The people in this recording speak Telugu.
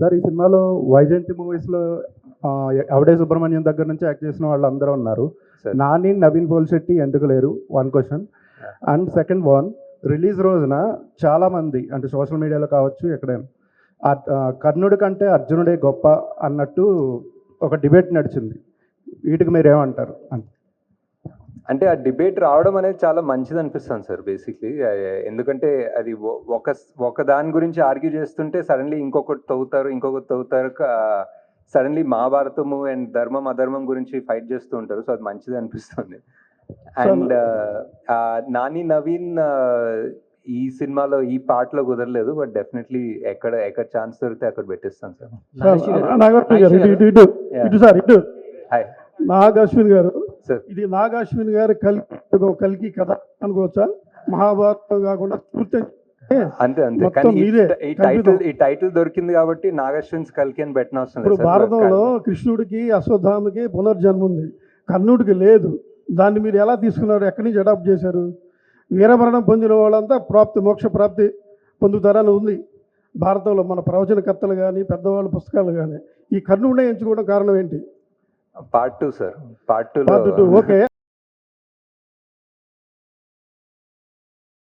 సార్ ఈ సినిమాలో వైజయంతి మూవీస్లో అవడే సుబ్రహ్మణ్యం దగ్గర నుంచి యాక్ట్ చేసిన వాళ్ళు అందరూ ఉన్నారు నాని నవీన్ పోల్శెట్టి ఎందుకు లేరు one question and second one release రోజున చాలామంది అంటే సోషల్ మీడియాలో కావచ్చు ఎక్కడైనా కర్ణుడి కంటే అర్జునుడే గొప్ప అన్నట్టు ఒక డిబేట్ నడిచింది వీటికి మీరు ఏమంటారు అంతే అంటే ఆ డిబేట్ రావడం అనేది చాలా మంచిది అనిపిస్తుంది సార్ బేసిక్లీ ఎందుకంటే అది ఒక ఒక దాని గురించి ఆర్గ్యూ చేస్తుంటే సడన్లీ ఇంకొకటి తవ్వుతారు ఇంకొకటి తవ్వుతారు సడన్లీ మహాభారతము అండ్ ధర్మం అధర్మం గురించి ఫైట్ చేస్తూ ఉంటారు సో అది మంచిది అనిపిస్తుంది అండ్ నాని నవీన్ ఈ సినిమాలో ఈ పాటలో కుదరలేదు బట్ డెఫినెట్లీ ఎక్కడ ఎక్కడ ఛాన్స్ దొరికితే అక్కడ పెట్టిస్తాను సార్ నాగశ్విన్ గారు ఇది నాగాశ్విన్ గారి కల్కి కల్కి కథ అనుకోవచ్చా మహాభారతం కాకుండా అంతే అంతే కానీ ఈ టైటిల్ ఈ టైటిల్ దొరికింది కాబట్టి నాగశ్విన్స్ కల్కి అని పెట్టిన ఇప్పుడు భారతంలో కృష్ణుడికి అశ్వత్థామకి పునర్జన్మ ఉంది కర్ణుడికి లేదు దాన్ని మీరు ఎలా తీసుకున్నారు ఎక్కడి నుంచి అడాప్ట్ చేశారు వీరమరణం పొందిన వాళ్ళంతా ప్రాప్తి మోక్ష ప్రాప్తి పొందుతారని ఉంది భారతంలో మన ప్రవచనకర్తలు కానీ పెద్దవాళ్ళ పుస్తకాలు కానీ ఈ కర్ణుడినే ఎంచుకోవడం కారణం ఏంటి part two sir part two part two okay